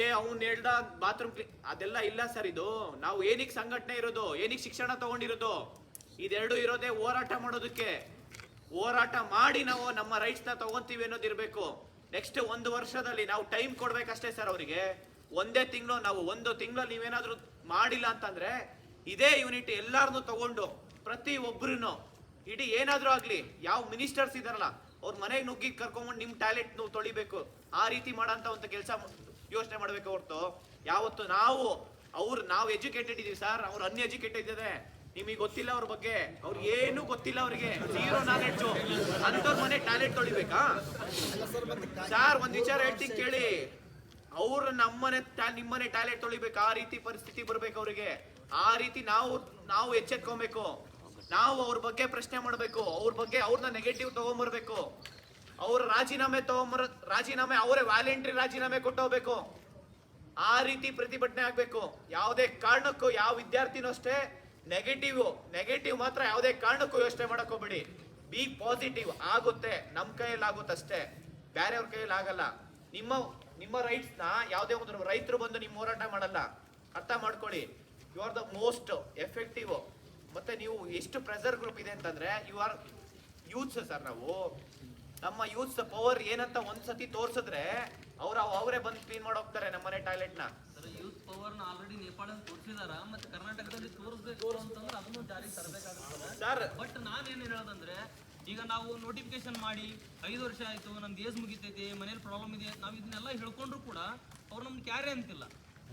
Speaker 1: ಏ ಅವ್ನ್ ಹೇಳ್ದ ಬಾತ್ರೂಮ್ ಅದೆಲ್ಲ ಇಲ್ಲ ಸರ್ ಇದು. ನಾವು ಏನಿಕ್ ಸಂಘಟನೆ ಇರೋದು ಏನಿಕ್ ಶಿಕ್ಷಣ ತಗೊಂಡಿರೋದು? ಇದೆರಡು ಇರೋದೇ ಹೋರಾಟ ಮಾಡೋದಕ್ಕೆ. ಹೋರಾಟ ಮಾಡಿ ನಾವು ನಮ್ಮ ರೈಟ್ಸ್ನ ತಗೊಂತೀವಿ ಅನ್ನೋದು ಇರಬೇಕು. ನೆಕ್ಸ್ಟ್ ಒಂದು ವರ್ಷದಲ್ಲಿ ನಾವು ಟೈಮ್ ಕೊಡ್ಬೇಕಷ್ಟೇ ಸರ್ ಅವರಿಗೆ. ಒಂದೇ ತಿಂಗಳು ನಾವು ಒಂದು ತಿಂಗಳು ನೀವೇನಾದರೂ ಮಾಡಿಲ್ಲ ಅಂತಂದ್ರೆ ಇದೇ ಯೂನಿಟ್ ಎಲ್ಲಾರನ್ನು ತಗೊಂಡು ಪ್ರತಿ ಒಬ್ಬರೂ ಇಡೀ ಏನಾದರೂ ಆಗಲಿ, ಯಾವ ಮಿನಿಸ್ಟರ್ಸ್ ಇದಾರಲ್ಲ, ಅವ್ರ ಮನೆಗೆ ನುಗ್ಗಿ ಕರ್ಕೊಂಡ್ಬಂದು ನಿಮ್ಮ ಟ್ಯಾಲೆಂಟ್ ನೀವು ತೊಳಿಬೇಕು. ಆ ರೀತಿ ಮಾಡೋಂಥ ಒಂದು ಕೆಲಸ ಯೋಚನೆ ಮಾಡ್ಬೇಕು ಹೊರತು. ಯಾವತ್ತು ನಾವು, ಅವ್ರು, ನಾವು ಎಜುಕೇಟೆಡ್ ಇದೀವಿ ಸರ್ ಅವ್ರು ಅನ್ಎಜುಕೇಟೆಡ್ ಇದೆ ನಿಮಗೆ ಗೊತ್ತಿಲ್ಲ ಅವ್ರ ಬಗ್ಗೆ. ಅವ್ರಿಗೆ ಏನು ಗೊತ್ತಿಲ್ಲ ಅವ್ರಿಗೆ. ಜೀರೋ ನಾಲೆಡ್ಜು ಅಂತವ್ರ ಮನೆ ಟಾಯ್ಲೆಟ್ ತೊಳಿಬೇಕಾ? ಸರ್ ಒಂದ್ ವಿಚಾರ ಹೇಳ್ತೀನಿ ಕೇಳಿ. ಅವ್ರು ನಮ್ಮನೆ ನಿಮ್ಮನೆ ಟಾಯ್ಲೆಟ್ ತೊಳಿಬೇಕು. ಆ ರೀತಿ ಪರಿಸ್ಥಿತಿ ಬರ್ಬೇಕು ಅವ್ರಿಗೆ. ಆ ರೀತಿ ನಾವು ನಾವು ಎಚ್ಚೆತ್ಕೊಬೇಕು. ನಾವು ಅವ್ರ ಬಗ್ಗೆ ಪ್ರಶ್ನೆ ಮಾಡ್ಬೇಕು. ಅವ್ರ ಬಗ್ಗೆ ಅವ್ರನ್ನ ನೆಗೆಟಿವ್ ತಗೊಂಬರ್ಬೇಕು. ಅವ್ರ ರಾಜೀನಾಮೆ ತಗೊಂಬರ, ರಾಜೀನಾಮೆ ಅವರೇ ವ್ಯಾಲೆಂಟ್ರಿ ರಾಜೀನಾಮೆ ಕೊಟ್ಟೋಗ್ಬೇಕು. ಆ ರೀತಿ ಪ್ರತಿಭಟನೆ ಆಗ್ಬೇಕು. ಯಾವುದೇ ಕಾರಣಕ್ಕೂ ಯಾವ ವಿದ್ಯಾರ್ಥಿನೂ ಅಷ್ಟೇ ನೆಗೆಟಿವ್ ನೆಗೆಟಿವ್ ಮಾತ್ರ ಯಾವುದೇ ಕಾರಣಕ್ಕೂ ಯೋಚನೆ ಮಾಡಕೋಬೇಡಿ. ಬಿ ಪಾಸಿಟಿವ್ ಆಗುತ್ತೆ ನಮ್ಮ ಕೈಯಲ್ಲಿ ಆಗುತ್ತೆ ಅಷ್ಟೇ. ಬೇರೆಯವ್ರ ಕೈಯಲ್ಲಿ ಆಗಲ್ಲ. ನಿಮ್ಮ ನಿಮ್ಮ ರೈಟ್ಸ್ನ ಯಾವುದೇ ಒಂದು ರೈತರು ಬಂದು ನಿಮ್ಮ ಹೋರಾಟ ಮಾಡಲ್ಲ. ಅರ್ಥ ಮಾಡ್ಕೊಳ್ಳಿ. You are the most effective ಮತ್ತೆ ನೀವು ಎಷ್ಟು ಪ್ರೆಸರ್ ಗ್ರೂಪ್ ಇದೆ ಅಂತಂದ್ರೆ ಯು ಆರ್ ಯೂತ್ಸ್ ಸರ್ ನಾವು. ನಮ್ಮ ಯೂತ್ಸ್ ಪವರ್ ಏನಂತ ಒಂದ್ಸತಿ ತೋರ್ಸಿದ್ರೆ, ಅವ್ರ, ಅವರೇ ಬಂದು ಕ್ಲೀನ್ ಮಾಡೋಗ್ತಾರೆ ನಮ್ಮನೆ ಟಾಯ್ಲೆಟ್ನ.
Speaker 3: ಸರ್ ಯೂತ್ ಪವರ್ನ ಆಲ್ರೆಡಿ ನೇಪಾಳಕ್ಕೆ ತೋರಿಸಿದಾರ ಮತ್ತೆ ಕರ್ನಾಟಕದಲ್ಲಿ ತೋರಿಸ್ಬೇಕು ಅಂತಂದ್ರೆ ಅದನ್ನು ಜಾರಿಗೆ ತರಬೇಕಾಗುತ್ತೆ ಬಟ್ ನಾನೇನು ಹೇಳೋದಂದ್ರೆ ಈಗ ನಾವು ನೋಟಿಫಿಕೇಶನ್ ಮಾಡಿ ಐದು ವರ್ಷ ಆಯ್ತು ನಮ್ದು ಏಜ್ ಮುಗಿತೈತಿ ಮನೇಲಿ ಪ್ರಾಬ್ಲಮ್ ಇದೆ ನಾವು ಇದನ್ನೆಲ್ಲ ಹೇಳ್ಕೊಂಡ್ರು ಕೂಡ ಅವ್ರು ನಮ್ಗೆ ಕ್ಯಾರೆ ಅಂತಿಲ್ಲ.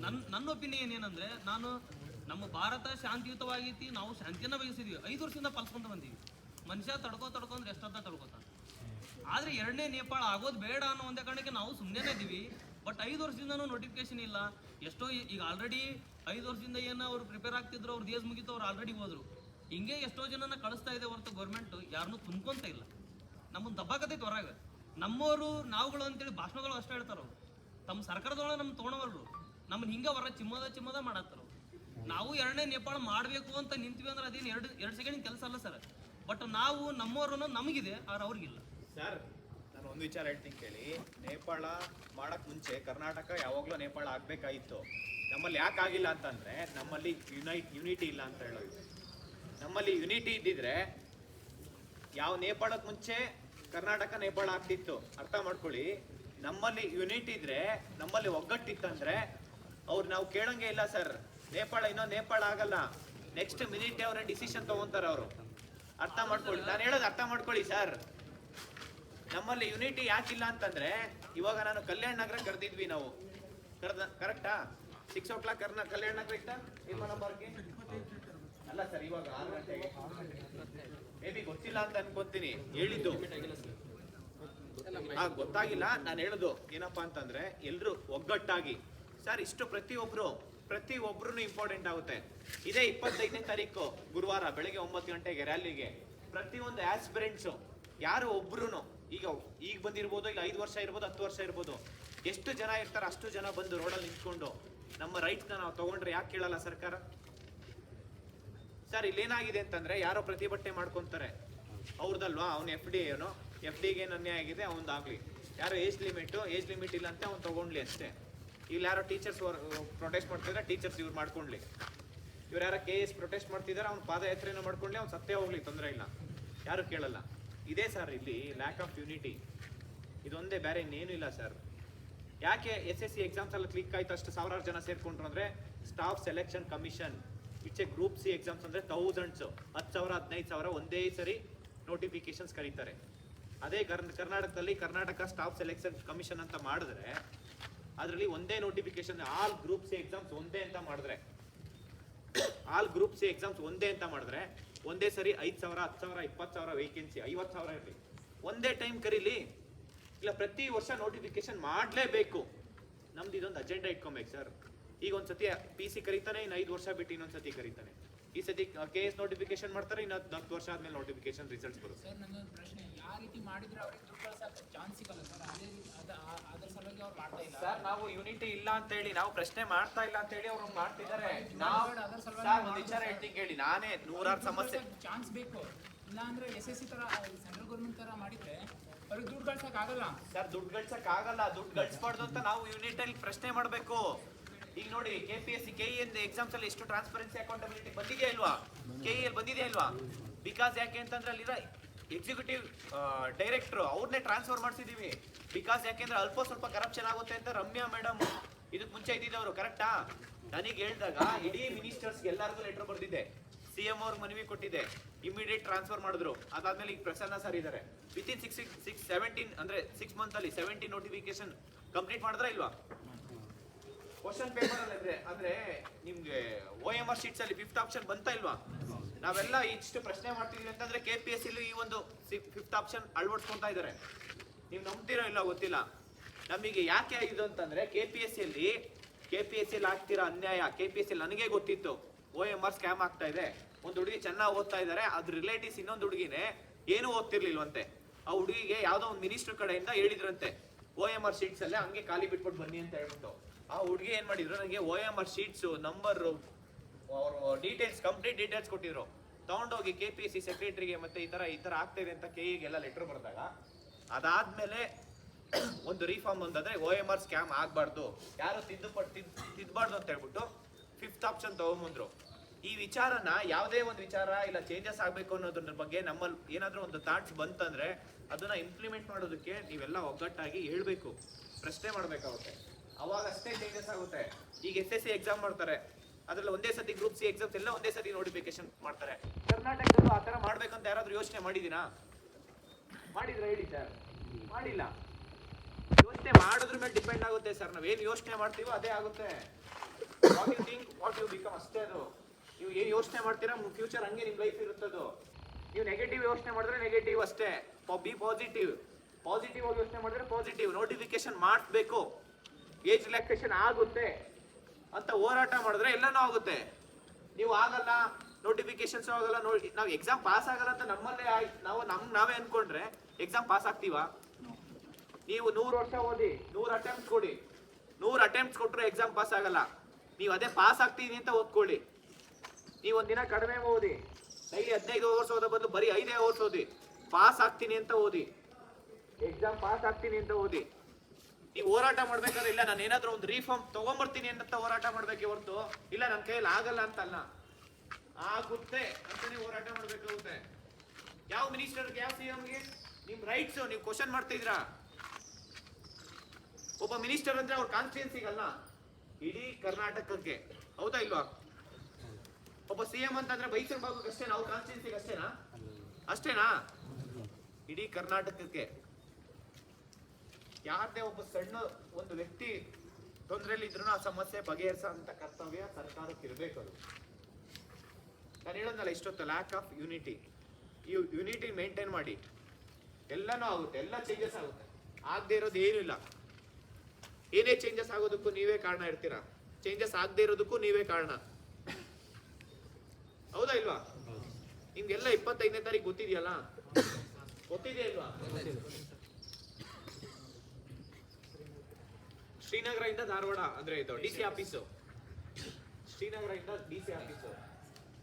Speaker 3: ನನ್ನ ನನ್ನ ಒಪಿನಿಯನ್ ಏನಂದ್ರೆ ನಾನು ನಮ್ಮ ಭಾರತ ಶಾಂತಿಯುತವಾಗೈತಿ ನಾವು ಶಾಂತಿಯನ್ನ ಬಯಸಿದ್ವಿ. ಐದು ವರ್ಷದಿಂದ ಪಾಲಿಸ್ಕೊಂತ ಬಂದೀವಿ. ಮನುಷ್ಯ ತಡ್ಕೋ ತಡ್ಕೊ ಅಂದ್ರೆ ಎಷ್ಟೊತ್ತ ತಡ್ಕೋತಾನೆ. ಆದ್ರೆ ಎರಡನೇ ನೇಪಾಳ ಆಗೋದು ಬೇಡ ಅನ್ನೋ ಒಂದೇ ಕಾರಣಕ್ಕೆ ನಾವು ಸುಮ್ಮನೆ ಇದೀವಿ. ಬಟ್ ಐದು ವರ್ಷದಿಂದನೂ ನೋಟಿಫಿಕೇಶನ್ ಇಲ್ಲ. ಎಷ್ಟೋ ಈಗ ಆಲ್ರೆಡಿ ಐದು ವರ್ಷದಿಂದ ಏನೋ ಅವ್ರು ಪ್ರಿಪೇರ್ ಆಗ್ತಿದ್ರು ಅವ್ರದ್ದು ಏಜ್ ಮುಗಿತು, ಅವ್ರು ಆಲ್ರೆಡಿ ಹೋದ್ರು. ಹಿಂಗೆ ಎಷ್ಟೋ ಜನನ ಕಳಿಸ್ತಾ ಇದೆ ಹೊರತು ಗೌರ್ಮೆಂಟ್ ಯಾರನ್ನೂ ತುಂಬ್ಕೊಂತ ಇಲ್ಲ. ನಮ್ಮನ್ನು ದಬ್ಬಾಕತೈತಿ ಹೊರಗೆ. ನಮ್ಮವರು ನಾವುಗಳು ಅಂತೇಳಿ ಭಾಷಣಗಳು ಅಷ್ಟೇ ಹೇಳ್ತಾರವ್ರು ತಮ್ಮ ಸರ್ಕಾರದೊಳಗೆ ನಮ್ಮ ತೋಣವರು. ನಮ್ಮನ್ನ ಹಿಂಗೆ ಹೊರ ಚಿಮ್ಮದ ಚಿಮ್ಮದ ಮಾಡತ್ತಾರವ್ರು ನಾವು ಎರಡನೇ ನೇಪಾಳ ಮಾಡಬೇಕು ಅಂತ ನಿಂತ್ವಿ ಅಂದ್ರೆ ಅದೇನು ಎರಡು ಎರಡು ಸೆಕೆಂಡ್ ಕೆಲಸ ಅಲ್ಲ ಸರ್. ಬಟ್ ನಾವು ನಮ್ಮವರು ನಮಗಿದೆ, ಆದ್ರೆ ಅವ್ರಿಗಿಲ್ಲ.
Speaker 1: ಸರ್ ಒಂದು ವಿಚಾರ ಹೇಳ್ತೀನಿ ಕೇಳಿ. ನೇಪಾಳ ಮಾಡಕ್ ಮುಂಚೆ ಕರ್ನಾಟಕ ಯಾವಾಗಲೂ ನೇಪಾಳ ಆಗಬೇಕಾಗಿತ್ತು. ನಮ್ಮಲ್ಲಿ ಯಾಕೆ ಆಗಿಲ್ಲ ಅಂತಂದ್ರೆ ನಮ್ಮಲ್ಲಿ ಯುನೈಟ್ ಯುನಿಟಿ ಇಲ್ಲ ಅಂತ ಹೇಳೋದು. ನಮ್ಮಲ್ಲಿ ಯುನಿಟಿ ಇದ್ದಿದ್ರೆ ಯಾವ ನೇಪಾಳಕ್ಕೆ ಮುಂಚೆ ಕರ್ನಾಟಕ ನೇಪಾಳ ಆಗ್ತಿತ್ತು. ಅರ್ಥ ಮಾಡ್ಕೊಳ್ಳಿ. ನಮ್ಮಲ್ಲಿ ಯುನಿಟ್ ಇದ್ರೆ, ನಮ್ಮಲ್ಲಿ ಒಗ್ಗಟ್ಟಿತ್ತಂದ್ರೆ ಅವ್ರು ನಾವು ಕೇಳಂಗೆ ಇಲ್ಲ ಸರ್. ನೇಪಾಳ ಇನ್ನೂ ನೇಪಾಳ ಆಗಲ್ಲ. ನೆಕ್ಸ್ಟ್ ಮಿನಿಟ್ ಅವರೇ ಡಿಸಿಷನ್ ತಗೊಂತಾರೆ ಅವರು. ಅರ್ಥ ಮಾಡ್ಕೊಳ್ಳಿ. ನಾನು ಹೇಳೋದು ಅರ್ಥ ಮಾಡ್ಕೊಳ್ಳಿ ಸರ್. ನಮ್ಮಲ್ಲಿ ಯುನಿಟಿ ಯಾಕಿಲ್ಲ ಅಂತಂದ್ರೆ, ಇವಾಗ ನಾನು ಕಲ್ಯಾಣ ನಗರ ಕರೆದಿದ್ವಿ ನಾವು. ಕರೆದ ಕರೆಕ್ಟಾ ಸಿಕ್ಸ್ ಓ ಕ್ಲಾಕ್ ಕರ್ನ ಕಲ್ಯಾಣ ನಗರ ನಂಬರ್ಗೆ ಅಲ್ಲ ಸರ್ ಇವಾಗ ಆರು ಗಂಟೆಗೆ. ಮೇ ಬಿ ಗೊತ್ತಿಲ್ಲ ಅಂತ ಅನ್ಕೊಂತೀನಿ. ಹೇಳಿದ್ದು. ಆ, ಗೊತ್ತಾಗಿಲ್ಲ. ನಾನು ಹೇಳೋದು, ಏನಪ್ಪಾ ಅಂತಂದ್ರೆ ಎಲ್ಲರೂ ಒಗ್ಗಟ್ಟಾಗಿ. ಸರ್ ಇಷ್ಟು ಪ್ರತಿಯೊಬ್ರು ಪ್ರತಿ ಒಬ್ರು ಇಂಪಾರ್ಟೆಂಟ್ ಆಗುತ್ತೆ. ಇದೇ ಇಪ್ಪತ್ತೈದನೇ ತಾರೀಕು, ಗುರುವಾರ ಬೆಳಗ್ಗೆ ಒಂಬತ್ತು ಗಂಟೆಗೆ ರ್ಯಾಲಿಗೆ ಪ್ರತಿಯೊಂದು ಆಸ್ಪಿರೆಂಟ್ಸು ಯಾರು ಒಬ್ರು ಈಗ ಈಗ ಬಂದಿರ್ಬೋದು ಇಲ್ಲ ಐದು ವರ್ಷ ಇರ್ಬೋದು, ಹತ್ತು ವರ್ಷ ಇರ್ಬೋದು. ಎಷ್ಟು ಜನ ಇರ್ತಾರೆ, ಅಷ್ಟು ಜನ ಬಂದು ರೋಡಲ್ಲಿ ನಿಂತ್ಕೊಂಡು ನಮ್ಮ ರೈಟ್ನ ನಾವು ತಗೊಂಡ್ರೆ ಯಾಕೆ ಕೇಳಲ್ಲ ಸರ್ಕಾರ? ಸರ್, ಇಲ್ಲೇನಾಗಿದೆ ಅಂತಂದ್ರೆ ಯಾರೋ ಪ್ರತಿಭಟನೆ ಮಾಡ್ಕೊಂತಾರೆ. ಅವ್ರದಲ್ವಾ? ಅವ್ನು ಎಫ್ ಡಿ ಏನೋ? ಎಫ್ ಡಿಗೆ ಏನು ಅನ್ಯಾಯ ಆಗಿದೆ? ಅವ್ನ್ದಾಗ್ಲಿ. ಯಾರೋ ಏಜ್ ಲಿಮಿಟ್ ಏಜ್ ಲಿಮಿಟ್ ಇಲ್ಲ ಅಂತ ಅವ್ನು ತಗೊಂಡ್ಲಿ ಅಷ್ಟೇ. ಇಲ್ಲಿ ಯಾರೋ ಟೀಚರ್ಸ್ ಪ್ರೊಟೆಸ್ಟ್ ಮಾಡ್ತಿದ್ರೆ ಟೀಚರ್ಸ್ ಇವ್ರು ಮಾಡ್ಕೊಂಡ್ಲಿ. ಇವ್ರು ಯಾರೋ ಕೆ ಎಸ್ ಪ್ರೊಟೆಸ್ಟ್ ಮಾಡ್ತಿದ್ದಾರೆ ಅವ್ನು ಪಾದಯಾತ್ರೆಯನ್ನು ಮಾಡ್ಕೊಂಡ್ಲಿ, ಅವ್ನು ಸತ್ಯ ಹೋಗ್ಲಿ, ತೊಂದರೆ ಇಲ್ಲ. ಯಾರು ಕೇಳಲ್ಲ. ಇದೇ ಸರ್ ಇಲ್ಲಿ ಲ್ಯಾಕ್ ಆಫ್ ಯುನಿಟಿ ಇದೊಂದೇ ಬೇರೆ ಇನ್ನೇನು ಇಲ್ಲ ಸರ್ ಯಾಕೆ ಎಸ್ ಎಸ್ ಸಿ ಎಕ್ಸಾಮ್ಸ್ ಎಲ್ಲ ಕ್ಲಿಕ್ ಆಯ್ತು, ಅಷ್ಟು ಸಾವಿರಾರು ಜನ ಸೇರ್ಕೊಂಡ್ರು ಅಂದ್ರೆ staff selection commission it's a group C exams ಅಂದ್ರೆ ಥೌಸಂಡ್ಸ್ ಹತ್ತು ಸಾವಿರ, ಹದಿನೈದು ಸಾವಿರ ಒಂದೇ ಸರಿ ನೋಟಿಫಿಕೇಶನ್ಸ್ ಕರೀತಾರೆ. ಅದೇ ಕರ್ ಕರ್ನಾಟಕದಲ್ಲಿ ಕರ್ನಾಟಕ ಸ್ಟಾಫ್ ಸೆಲೆಕ್ಷನ್ ಕಮಿಷನ್ ಅಂತ ಮಾಡಿದ್ರೆ, ಅದರಲ್ಲಿ ಒಂದೇ notification all group C exams ಒಂದೇ ಅಂತ ಮಾಡಿದ್ರೆ ಆಲ್ ಗ್ರೂಪ್ ಸಿ ಎಕ್ಸಾಮ್ಸ್ ಒಂದೇ ಅಂತ ಮಾಡಿದ್ರೆ, ಒಂದೇ ಸರಿ ಐದು ಸಾವಿರ, ಹತ್ತು ಸಾವಿರ, ಇಪ್ಪತ್ತು ಸಾವಿರ ವೇಕೆನ್ಸಿ ಐವತ್ತು ಸಾವಿರ ಇರಲಿ. ಒಂದೇ ಟೈಮ್ ಕರೀಲಿ. ಇಲ್ಲ, ಪ್ರತಿ ವರ್ಷ ನೋಟಿಫಿಕೇಶನ್ ಮಾಡಲೇಬೇಕು. ನಮ್ದು ಇದೊಂದು ಅಜೆಂಡಾ ಇಟ್ಕೊಬೇಕು ಸರ್ ಈಗ ಒಂದು ಸತಿ ಪಿ ಸಿ ಕರೀತಾನೆ, ಇನ್ನು ಐದು ವರ್ಷ ಬಿಟ್ಟು ಇನ್ನೊಂದು ಸತಿ ಕರೀತಾನೆ. ಈ ಸತಿ ಕೆ ಎಸ್ ನೋಟಿಫಿಕೇಶನ್ ಮಾಡ್ತಾರೆ, ಇನ್ನು ಹತ್ತು ವರ್ಷ ಆದ್ಮೇಲೆ ನೋಟಿಫಿಕೇಶನ್ ರಿಸಲ್ಟ್ಸ್ ಬರುತ್ತೆ.
Speaker 4: ಸರ್ ಪ್ರಶ್ನೆ, ಯಾವ ರೀತಿ ಮಾಡಿದ್ರೆ ಅವ್ರಿಗೆ ದುಡ್ಡು ಕಳ್ಸಕ್ಕೆ ಚಾನ್ಸ್ ಸಿಗಲ್ಲ ಸರ್ ಅದೇ ಅದ್ರ
Speaker 1: ಸರ್ ನಾವು ಯೂನಿಟಿ ಇಲ್ಲ ಅಂತ ಹೇಳಿ ನಾವು ಪ್ರಶ್ನೆ ಮಾಡ್ತಾ ಇಲ್ಲ ಅಂತ ಹೇಳಿ ಅವ್ರು ಮಾಡ್ತಿದ್ದಾರೆ. ನಾವು
Speaker 4: ಸಲುವಾಗಿ
Speaker 1: ಸರ್ ಒಂದು ವಿಚಾರ ಹೇಳ್ತೀನಿ ಕೇಳಿ. ನಾನೇ ನೂರಾರು ಸಮಸ್ಯೆ
Speaker 4: ಚಾನ್ಸ್ ಬೇಕು. ಇಲ್ಲ ಅಂದ್ರೆ ಎಸ್ ಎಸ್ ಸಿ ತರ ಸೆಂಟ್ರಲ್ ಗೌರ್ಮೆಂಟ್ ತರ ಮಾಡಿದ್ರೆ ಅವ್ರಿಗೆ ದುಡ್ಡು ಗಳಿಸಕ್ ಆಗಲ್ಲ.
Speaker 1: ಸರ್ ದುಡ್ಡು ಗಳಿಸಕ್ ಆಗಲ್ಲ. ದುಡ್ಡು ಗಳಿಸ್ಬಾರ್ದು ಅಂತ ನಾವು ಯೂನಿಟ್ ಅಲ್ಲಿ ಪ್ರಶ್ನೆ ಮಾಡಬೇಕು. ಈಗ ನೋಡಿ K P S C K exams ಅಲ್ಲಿ ಎಷ್ಟು ಟ್ರಾನ್ಸ್ಪರೆನ್ಸಿ ಅಕೌಂಟಬಿಲಿಟಿ ಬಂದಿದೆಯಾ ಇಲ್ವಾ? ಕೆ ಅಲ್ಲಿ ಬಂದಿದೆ ಇಲ್ವಾ? ಬಿಕಾಸ್ ಯಾಕೆ ಅಂತಂದ್ರೆ ಅಲ್ಲಿರೋ ಎಕ್ಸಿಕ್ಯೂಟಿವ್ ಡೈರೆಕ್ಟರ್ ಅವ್ರನ್ನೇ ಟ್ರಾನ್ಸ್ಫರ್ ಮಾಡಿಸಿದೀವಿ. ಬಿಕಾಸ್ ಯಾಕೆಂದ್ರೆ ಅಲ್ಪ ಸ್ವಲ್ಪ ಕರಪ್ಷನ್ ಆಗುತ್ತೆ ಅಂತ ರಮ್ಯಾ ಮೇಡಮ್ ಇದಕ್ ಮುಂಚೆ ಇದ್ದಿದ್ದವರು ಕರೆಕ್ಟಾ ನನಗೆ ಹೇಳಿದಾಗ ಇಡೀ ಮಿನಿಸ್ಟರ್ಸ್ ಎಲ್ಲರಿಗೂ ಲೆಟರ್ ಬರ್ದಿದೆ. ಸಿ ಎಂ ಅವ್ರಿಗೆ ಮನವಿ ಕೊಟ್ಟಿದೆ. ಇಮಿಡಿಯೇಟ್ ಟ್ರಾನ್ಸ್ಫರ್ ಮಾಡಿದ್ರು. ಅದಾದ್ಮೇಲೆ ಈಗ ಪ್ರಸನ್ನ ಸರ್ ಇದ್ದಾರೆ within six six seventeen ಅಂದ್ರೆ ಸಿಕ್ಸ್ ಮಂತ್ ಅಲ್ಲಿ ಸೆವೆಂಟೀನ್ ನೋಟಿಫಿಕೇಶನ್ ಕಂಪ್ಲೀಟ್ ಮಾಡಿದ್ರ ಇಲ್ವಾ? ಕ್ವಶನ್ ಪೇಪರ್ ಅಲ್ಲಿ ಅಂದ್ರೆ ಅಂದ್ರೆ ನಿಮ್ಗೆ ಓ ಎಂ ಆರ್ ಶೀಟ್ಸ್ ಅಲ್ಲಿ ಫಿಫ್ತ್ ಆಪ್ಷನ್ ಬಂತಾ ಇಲ್ವಾ? ನಾವೆಲ್ಲ ಇಷ್ಟು ಪ್ರಶ್ನೆ ಮಾಡ್ತಿದೀವಿ ಅಂತಂದ್ರೆ ಕೆ ಪಿ ಎಸ್ ಈ ಒಂದು ಫಿಫ್ತ್ ಆಪ್ಷನ್ ಅಳವಡಿಸ್ಕೊಂತ ಇದ್ದಾರೆ. ನೀವು ನಂಬ್ತಿರೋ ಇಲ್ಲ ಗೊತ್ತಿಲ್ಲ. ನಮಗೆ ಯಾಕೆ ಇದು ಅಂತಂದ್ರೆ ಕೆ ಪಿ ಎಸ್ ಅಲ್ಲಿ ಕೆ ಪಿ ಎಸ್ ಅಲ್ಲಿ ಆಗ್ತಿರೋ ಅನ್ಯಾಯ ಕೆ ಪಿ ಎಸ್ ನನಗೆ ಗೊತ್ತಿತ್ತು. ಓ ಎಂ ಆರ್ ಸ್ಕ್ಯಾಮ್ ಆಗ್ತಾ ಇದೆ. ಒಂದು ಹುಡುಗಿ ಚೆನ್ನಾಗಿ ಓದ್ತಾ ಇದ್ದಾರೆ. ಅದ್ರ ರಿಲೇಟಿವ್ಸ್ ಇನ್ನೊಂದು ಹುಡುಗಿನೇ ಏನು ಓದ್ತಿರ್ಲಿಲ್ವಂತೆ. ಆ ಹುಡುಗಿಗೆ ಯಾವುದೋ ಒಂದು ಮಿನಿಸ್ಟರ್ ಕಡೆಯಿಂದ ಹೇಳಿದ್ರಂತೆ. ಓ ಎಂ ಆರ್ ಶೀಟ್ಸ್ ಅಲ್ಲೇ ಹಂಗೆ ಖಾಲಿ ಬಿಟ್ಬಿಟ್ಟು ಬನ್ನಿ ಅಂತ ಹೇಳ್ಬಿಟ್ಟು. ಆ ಹುಡುಗಿ ಏನ್ ಮಾಡಿದ್ರು? ನನಗೆ O M R sheets number ಅವರು ಡೀಟೇಲ್ಸ್ ಕಂಪ್ಲೀಟ್ ಡೀಟೇಲ್ಸ್ ಕೊಟ್ಟಿದ್ರು. ತಗೊಂಡೋಗಿ ಕೆ ಪಿ ಸಿ ಸೆಕ್ರೆಟರಿಗೆ ಮತ್ತೆ ಈ ಥರ ಈ ಥರ ಆಗ್ತಾ ಇದೆ ಅಂತ ಕೆ ಇಗೆಲ್ಲ ಲೆಟರ್ ಬರೆದಾಗ, ಅದಾದ್ಮೇಲೆ ಒಂದು ರೀಫಾರ್ಮ್ ಒಂದಾದ್ರೆ ಓ ಎಂ ಆರ್ ಸ್ಕ್ಯಾಮ್ ಆಗಬಾರ್ದು. ಯಾರು ತಿದ್ದುಪಟ್ಟು ತಿದ್, ತಿದ್ಬಾರ್ದು ಅಂತ ಹೇಳ್ಬಿಟ್ಟು ಫಿಫ್ತ್ ಆಪ್ಷನ್ ತಗೊಂಬಂದ್ರು ಈ ವಿಚಾರನ ಯಾವುದೇ ಒಂದು ವಿಚಾರ ಇಲ್ಲ ಚೇಂಜಸ್ ಆಗಬೇಕು ಅನ್ನೋದ್ರ ಬಗ್ಗೆ ನಮ್ಮಲ್ಲಿ ಏನಾದರೂ ಒಂದು ಥಾಟ್ಸ್ ಬಂತಂದ್ರೆ ಅದನ್ನ ಇಂಪ್ಲಿಮೆಂಟ್ ಮಾಡೋದಕ್ಕೆ ನೀವೆಲ್ಲ ಒಗ್ಗಟ್ಟಾಗಿ ಹೇಳ್ಬೇಕು. ಪ್ರಶ್ನೆ ಮಾಡಬೇಕಾಗುತ್ತೆ. ಅವಾಗಷ್ಟೇ ಚೇಂಜಸ್ ಆಗುತ್ತೆ. ಈಗ ಎಸ್ ಎಸ್ ಸಿ ಎಕ್ಸಾಮ್ ಮಾಡ್ತಾರೆ. ಅದ್ರಲ್ಲಿ ಒಂದೇ ಸತಿ ಗ್ರೂಪ್ ಸಿ ಎಕ್ಸಾಮ್ಸ್ ಎಲ್ಲ ಒಂದೇ ಸತಿ ನೋಟಿಫಿಕೇಶನ್ ಮಾಡ್ತಾರೆ. ಕರ್ನಾಟಕದಲ್ಲೂ ಆ ಥರ ಮಾಡ್ಬೇಕಂತ ಯಾರಾದರೂ ಯೋಚನೆ ಮಾಡಿದೀನಾ ಮಾಡಿದ್ರ ಹೇಳಿ ಸರ್ ಮಾಡಿಲ್ಲ. ಯೋಚನೆ ಮಾಡೋದ್ರ ಮೇಲೆ ಡಿಪೆಂಡ್ ಆಗುತ್ತೆ ಸರ್ ನಾವೇನು ಯೋಚನೆ ಮಾಡ್ತೀವೋ ಅದೇ ಆಗುತ್ತೆ. What you think what you become ಅಷ್ಟೇ ಅದು. ನೀವು ಏನು ಯೋಚನೆ ಮಾಡ್ತೀರಾ ಫ್ಯೂಚರ್ ಹಂಗೆ ನಿಮ್ಮ ಲೈಫ್ ಇರುತ್ತದು ನೀವು ನೆಗೆಟಿವ್ ಯೋಚನೆ ಮಾಡಿದ್ರೆ ನೆಗೆಟಿವ್ ಅಷ್ಟೇ. ಬಿ ಪಾಸಿಟಿವ್ ಪಾಸಿಟಿವ್ ಆಗಿ ಯೋಚನೆ ಮಾಡಿದ್ರೆ ಪಾಸಿಟಿವ್ ನೋಟಿಫಿಕೇಶನ್ ಮಾಡಬೇಕು. ಏಜ್ ರಿಲ್ಯಾಕ್ಸೇಷನ್ ಆಗುತ್ತೆ. ಅಂತ ಹೋರಾಟ ಮಾಡಿದ್ರೆ ಎಲ್ಲನೂ ಆಗುತ್ತೆ. ನೀವು ಆಗಲ್ಲ ನೋಟಿಫಿಕೇಶನ್ಸ್ ಆಗಲ್ಲ ನೋಡಿ ನಾವು ಎಕ್ಸಾಮ್ ಪಾಸ್ ಆಗಲ್ಲ ಅಂತ ನಮ್ಮಲ್ಲೇ ನಾವು ನಮ್ ನಾವೇ ಅನ್ಕೊಂಡ್ರೆ ಎಕ್ಸಾಮ್ ಪಾಸ್ ಆಗ್ತೀವಾ? ನೀವು ನೂರು ವರ್ಷ ಓದಿ, ನೂರು ಅಟೆಂಪ್ಟ್ ಕೊಡಿ. ನೂರು ಅಟೆಂಪ್ಟ್ಸ್ ಕೊಟ್ಟರೆ ಎಕ್ಸಾಮ್ ಪಾಸ್ ಆಗಲ್ಲ. ನೀವು ಅದೇ ಪಾಸ್ ಆಗ್ತೀನಿ ಅಂತ ಓದ್ಕೊಳ್ಳಿ. ನೀವು ಒಂದಿನ ಕಡಿಮೆ ಓದಿ. ಡೈಲಿ ಹದಿನೈದು ಅವರ್ಸ್ ಓದೋ ಬದಲು ಬರೀ ಐದೇ ಅವರ್ಸ್ ಓದಿ. ಪಾಸ್ ಆಗ್ತೀನಿ ಅಂತ ಓದಿ. ಎಕ್ಸಾಮ್ ಪಾಸ್ ಆಗ್ತೀನಿ ಅಂತ ಓದಿ. ನೀವು ಹೋರಾಟ ಮಾಡ್ಬೇಕಾದ್ರೆ ಇಲ್ಲ, ನಾನು ಏನಾದ್ರೂ ಒಂದು ರೀಫಾರ್ಮ್ ತಗೊಂಬರ್ತೀನಿ ಅಂತ ಹೋರಾಟ ಮಾಡ್ಬೇಕೆ ಹೊರತು. ಇಲ್ಲ ನನ್ನ ಕೈಯಲ್ಲಿ ಆಗಲ್ಲ ಅಂತಲ್ಲ. ಆಗುತ್ತೆ ಅಂತ ನೀವು ಹೋರಾಟ ಮಾಡ್ಬೇಕಾಗುತ್ತೆ. ಯಾವ ಮಿನಿಸ್ಟರ್ಗೆ ಯಾವ ಸಿ ಎಂಗೆ ನಿಮ್ ರೈಟ್ಸ್ ನೀವು ಕ್ವಶನ್ ಮಾಡ್ತಿದ್ರಾ ಒಬ್ಬ ಮಿನಿಸ್ಟರ್ ಅಂದ್ರೆ ಅವ್ರ ಕಾನ್ಸ್ಟಿಟ್ಯೂನ್ಸಿಗಲ್ಲ ಇಡೀ ಕರ್ನಾಟಕಕ್ಕೆ. ಹೌದಾ ಇಲ್ವಾ? ಒಬ್ಬ ಸಿ ಎಂ ಅಂತಂದ್ರೆ ಮೈಸೂರು ಭಾಗಕ್ಕೆ ಅಷ್ಟೇನಾ ಅವ್ರ ಕಾನ್ಸ್ಟಿಟ್ಯೂನ್ಸಿಗೆ ಅಷ್ಟೇನಾ ಅಷ್ಟೇನಾ? ಇಡೀ ಕರ್ನಾಟಕಕ್ಕೆ. ಯಾರದೇ ಒಬ್ಬ ಸಣ್ಣ ಒಂದು ವ್ಯಕ್ತಿ ತೊಂದರೆಯಲ್ಲಿ ಇದ್ರೂ ಆ ಸಮಸ್ಯೆ ಬಗೆಹರಿಸಂತ ಕರ್ತವ್ಯ ಸರ್ಕಾರಕ್ಕೆ ಇರಬೇಕು ಅದು ನಾನು ಹೇಳೋದಲ್ಲ ಇಷ್ಟೊತ್ತು ಲ್ಯಾಕ್ ಆಫ್ ಯುನಿಟಿ ಈ ಯುನಿಟಿ ಮೇಂಟೈನ್ ಮಾಡಿ. ಎಲ್ಲನೂ ಆಗುತ್ತೆ, ಎಲ್ಲ ಚೇಂಜಸ್ ಆಗುತ್ತೆ. ಆಗದೆ ಇರೋದು ಏನಿಲ್ಲ. ಏನೇ ಚೇಂಜಸ್ ಆಗೋದಕ್ಕೂ ನೀವೇ ಕಾರಣ ಇರ್ತೀರಾ? ಚೇಂಜಸ್ ಆಗದೆ ಇರೋದಕ್ಕೂ ನೀವೇ ಕಾರಣ. ಹೌದಾ ಇಲ್ವಾ? ನಿಮ್ಗೆಲ್ಲ ಇಪ್ಪತ್ತೈದನೇ ತಾರೀಕು ಗೊತ್ತಿದೆಯಲ್ಲ? ಗೊತ್ತಿದೆಯಾ ಇಲ್ವಾ ಶ್ರೀನಗರದಿಂದ ಧಾರವಾಡ ಅಂದ್ರೆ ಇದು ಡಿ ಸಿ ಆಫೀಸು. ಶ್ರೀನಗರದಿಂದ ಡಿ ಸಿ ಆಫೀಸು.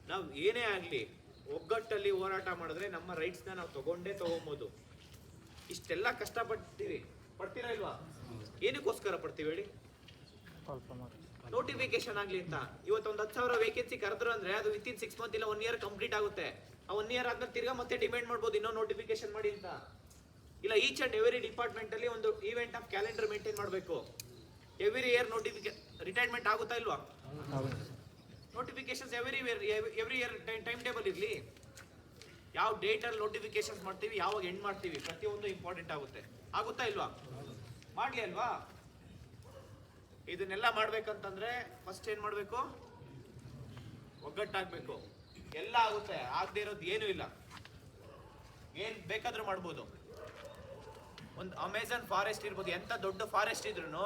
Speaker 1: ನಾವು ಏನೇ ಆಗಲಿ ಒಗ್ಗಟ್ಟಲ್ಲಿ ಹೋರಾಟ ಮಾಡಿದ್ರೆ ನಮ್ಮ ರೈಟ್ಸ್ನ ನಾವು ತಗೊಂಡೇ ತಗೊಂಬೋದು. ಇಷ್ಟೆಲ್ಲ ಕಷ್ಟಪಡ್ತೀವಿ. ಪಡ್ತೀರಾ ಇಲ್ವಾ? ಏನಕ್ಕೋಸ್ಕರ ಪಡ್ತೀವಿ ಹೇಳಿ? ನೋಟಿಫಿಕೇಶನ್ ಆಗ್ಲಿ ಅಂತ. ಇವತ್ತು ಒಂದು ಹತ್ತು ಸಾವಿರ ವೇಕೆನ್ಸಿ ಕರೆದ್ರು ಅಂದ್ರೆ ಅದು ವಿತ್ ಇನ್ ಸಿಕ್ಸ್ ಮಂತ್ ಇಲ್ಲ ಒನ್ ಇಯರ್ ಕಂಪ್ಲೀಟ್ ಆಗುತ್ತೆ. ಆ ಒನ್ ಇಯರ್ ಆದ್ಮೇಲೆ ತಿರ್ಗಾ ಮತ್ತೆ ಡಿಮ್ಯಾಂಡ್ ಮಾಡ್ಬೋದು ಇನ್ನೂ ನೋಟಿಫಿಕೇಶನ್ ಮಾಡಿ ಅಂತ. ಇಲ್ಲ ಈಚ್ ಅಂಡ್ ಎವರಿ ಡಿಪಾರ್ಟ್ಮೆಂಟ್ ಅಲ್ಲಿ ಒಂದು ಈವೆಂಟ್ ಆಫ್ ಕ್ಯಾಲೆಂಡರ್ ಮೇಂಟೈನ್ ಮಾಡಬೇಕು. ಎವ್ರಿ ಇಯರ್ ನೋಟಿಫಿಕೇ ರಿಟೈರ್ಮೆಂಟ್ ಆಗುತ್ತಾ ಇಲ್ವಾ? Notifications every every year time table ಇರಲಿ. ಯಾವ ಡೇಟ್ ಅಲ್ಲಿ ನೋಟಿಫಿಕೇಶನ್ಸ್ ಮಾಡ್ತೀವಿ, ಯಾವಾಗ ಎಂಡ್ ಮಾಡ್ತೀವಿ, ಪ್ರತಿಯೊಂದು ಇಂಪಾರ್ಟೆಂಟ್ ಆಗುತ್ತೆ. ಆಗುತ್ತಾ ಇಲ್ವಾ? ಮಾಡಲಿ ಅಲ್ವಾ? ಇದನ್ನೆಲ್ಲ ಮಾಡ್ಬೇಕಂತಂದ್ರೆ ಫಸ್ಟ್ ಏನ್ ಮಾಡಬೇಕು? ಒಗ್ಗಟ್ಟಾಗಬೇಕು. ಎಲ್ಲ ಆಗುತ್ತೆ, ಆಗದೆ ಇರೋದು ಏನೂ ಇಲ್ಲ. ಏನ್ ಬೇಕಾದ್ರೂ ಮಾಡ್ಬೋದು. ಒಂದು ಅಮೆಝಾನ್ ಫಾರೆಸ್ಟ್ ಇರ್ಬೋದು, ಎಂತ ದೊಡ್ಡ ಫಾರೆಸ್ಟ್ ಇದ್ರೂ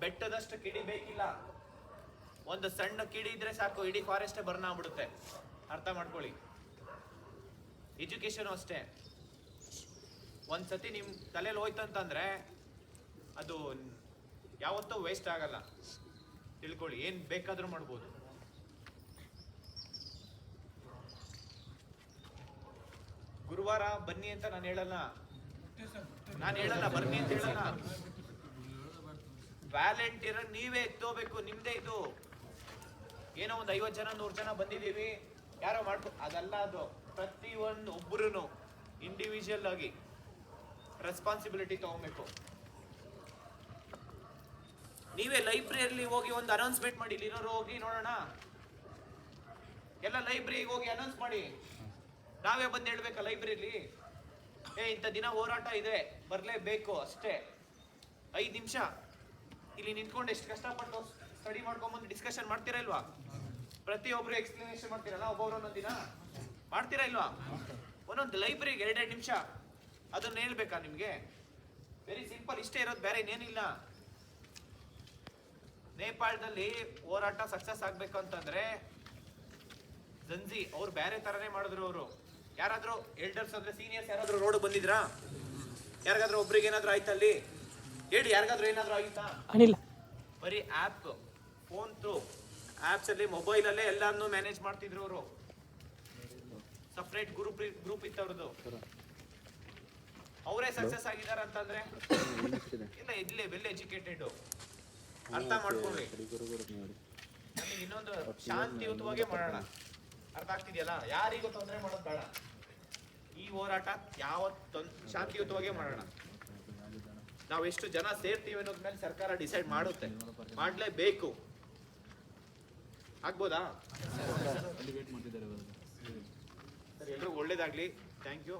Speaker 1: ಬೆಟ್ಟದಷ್ಟು ಕಿಡಿ ಬೇಕಿಲ್ಲ. ಒಂದು ಸಣ್ಣ ಕಿಡಿ ಇದ್ರೆ ಸಾಕು, ಇಡೀ ಫಾರೆಸ್ಟ್ ಬರ್ನ್ ಆಗ್ಬಿಡುತ್ತೆ. ಅರ್ಥ ಮಾಡ್ಕೊಳ್ಳಿ. ಎಜುಕೇಶನ್ ಅಷ್ಟೇ. ಒಂದ್ಸತಿ ನಿಮ್ ತಲೆಯಲ್ಲಿ ಹೋಯ್ತಂತಂದ್ರೆ ಅದು ಯಾವತ್ತೂ ವೇಸ್ಟ್ ಆಗಲ್ಲ. ತಿಳ್ಕೊಳ್ಳಿ, ಏನ್ ಬೇಕಾದ್ರೂ ಮಾಡ್ಬೋದು. ಗುರುವಾರ ಬನ್ನಿ ಅಂತ ನಾನು ಹೇಳಲ್ಲ. ನಾನು ಹೇಳಲ್ಲ, ಬನ್ನಿ ಅಂತ ಹೇಳಲ್ಲ. ವ್ಯಾಲೆಂಟಿಯರ್ ನೀವೇ ಎತ್ತೋಬೇಕು, ನಿಮ್ದೇ ಇದು. ಏನೋ ಒಂದು ಐವತ್ತು ಜನ, ನೂರು ಜನ ಬಂದಿದ್ದೀವಿ. ಯಾರೋ ಮಾಡ್ಕೊ ಅದಲ್ಲ ಅದು. ಪ್ರತಿ ಒಂದು ಒಬ್ಬರು ಇಂಡಿವಿಜುವಲ್ ಆಗಿ ರೆಸ್ಪಾನ್ಸಿಬಿಲಿಟಿ ತಗೋಬೇಕು. ನೀವೇ ಲೈಬ್ರರಿಯಲ್ಲಿ ಹೋಗಿ ಒಂದು ಅನೌನ್ಸ್ಮೆಂಟ್ ಮಾಡಿ. ಇಲ್ಲಿರೋರು ಹೋಗಿ ನೋಡೋಣ. ಎಲ್ಲ ಲೈಬ್ರರಿಗೆ ಹೋಗಿ ಅನೌನ್ಸ್ ಮಾಡಿ. ನಾವೇ ಬಂದು ಹೇಳ್ಬೇಕಾ ಲೈಬ್ರರಿಲಿ ಏ, ಇಂಥ ದಿನ ಹೋರಾಟ ಇದೆ. ಬರಲೇಬೇಕು ಅಷ್ಟೇ. ಐದು ನಿಮಿಷ. ಇಲ್ಲಿ ನಿಂತ್ಕೊಂಡು ಎಷ್ಟು ಕಷ್ಟಪಟ್ಟು ಸ್ಟಡಿ ಮಾಡ್ಕೊಂಬಂದು ಡಿಸ್ಕಷನ್ ಮಾಡ್ತೀರಾ ಇಲ್ವಾ? ಪ್ರತಿಯೊಬ್ರು ಎಕ್ಸ್ಪ್ಲನೇಷನ್ ಮಾಡ್ತೀರಲ್ಲ ಒಬ್ಬೊಬ್ರು ಒಂದೊಂದು ದಿನ ಮಾಡ್ತೀರಾ ಇಲ್ವಾ? ಒಂದೊಂದು ಲೈಬ್ರರಿಗೆ ಎರಡೆರಡು ನಿಮಿಷ ಅದನ್ನ ಹೇಳ್ಬೇಕಾ ನಿಮಗೆ? ವೆರಿ ಸಿಂಪಲ್ ಇಷ್ಟೇ ಇರೋದು, ಬೇರೆ ಇನ್ನೇನಿಲ್ಲ ನೇಪಾಳದಲ್ಲಿ ಹೋರಾಟ ಸಕ್ಸಸ್ ಆಗಬೇಕು ಅಂತಂದ್ರೆ ಜಂಜಿ ಅವ್ರು ಬೇರೆ ತರನೇ ಮಾಡಿದ್ರು ಅವರು. ಯಾರಾದರೂ ಎಲ್ಡರ್ಸ್ ಅಂದ್ರೆ ಸೀನಿಯರ್ಸ್ ಯಾರಾದರೂ ರೋಡ್ ಬಂದಿದ್ರಾ? ಯಾರಿಗಾದ್ರೂ ಒಬ್ರಿಗೆ ಏನಾದರೂ ಆಯ್ತಾ ಅಲ್ಲಿ ಹೇಳಿ ಯಾರಿಗಾದ್ರೂ ಏನಾದರೂ ಆಗಿತ್ತಾ?
Speaker 5: ಅನಿಲ್ಲ
Speaker 1: ಬರೀ ಆ್ಯಪ್ ಫೋನ್ ತ್ರೂ ಆ್ಯಪ್ಸಲ್ಲಿ ಮೊಬೈಲಲ್ಲೇ ಎಲ್ಲಾನು ಮ್ಯಾನೇಜ್ ಮಾಡ್ತಿದ್ರು ಅವರು. ಸಪ್ರೇಟ್ ಗ್ರೂಪ್ ಗ್ರೂಪ್ ಇತ್ತು ಅವ್ರದ್ದು ಅವರೇ ಸಕ್ಸಸ್ ಆಗಿದ್ದಾರೆ ಅಂತಂದ್ರೆ ಇಲ್ಲ ಇಲ್ಲೇ ವೆಲ್ ಎಜುಕೇಟೆಡ್ ಅರ್ಥ ಮಾಡ್ಕೊಳ್ಳಿ ನಮಗೆ ಇನ್ನೊಂದು ಶಾಂತಿಯುತವಾಗೇ ಮಾಡೋಣ. ಅರ್ಥ ಆಗ್ತಿದೆಯಲ್ಲ? ಯಾರಿಗೂ ತೊಂದರೆ ಮಾಡೋದು ಬೇಡ. ಈ ಹೋರಾಟ ಯಾವ ಶಾಂತಿಯುತವಾಗೇ ಮಾಡೋಣ. ನಾವು ಎಷ್ಟು ಜನ ಸೇರ್ತೀವಿ ಅನ್ನೋದ್ ಮೇಲೆ ಸರ್ಕಾರ ಡಿಸೈಡ್ ಮಾಡುತ್ತೆ. ಮಾಡ್ಲೇಬೇಕು. ಆಗ್ಬೋದಾ? ಸರ್, ಎಲ್ರಿಗೂ ಒಳ್ಳೇದಾಗ್ಲಿ. Thank you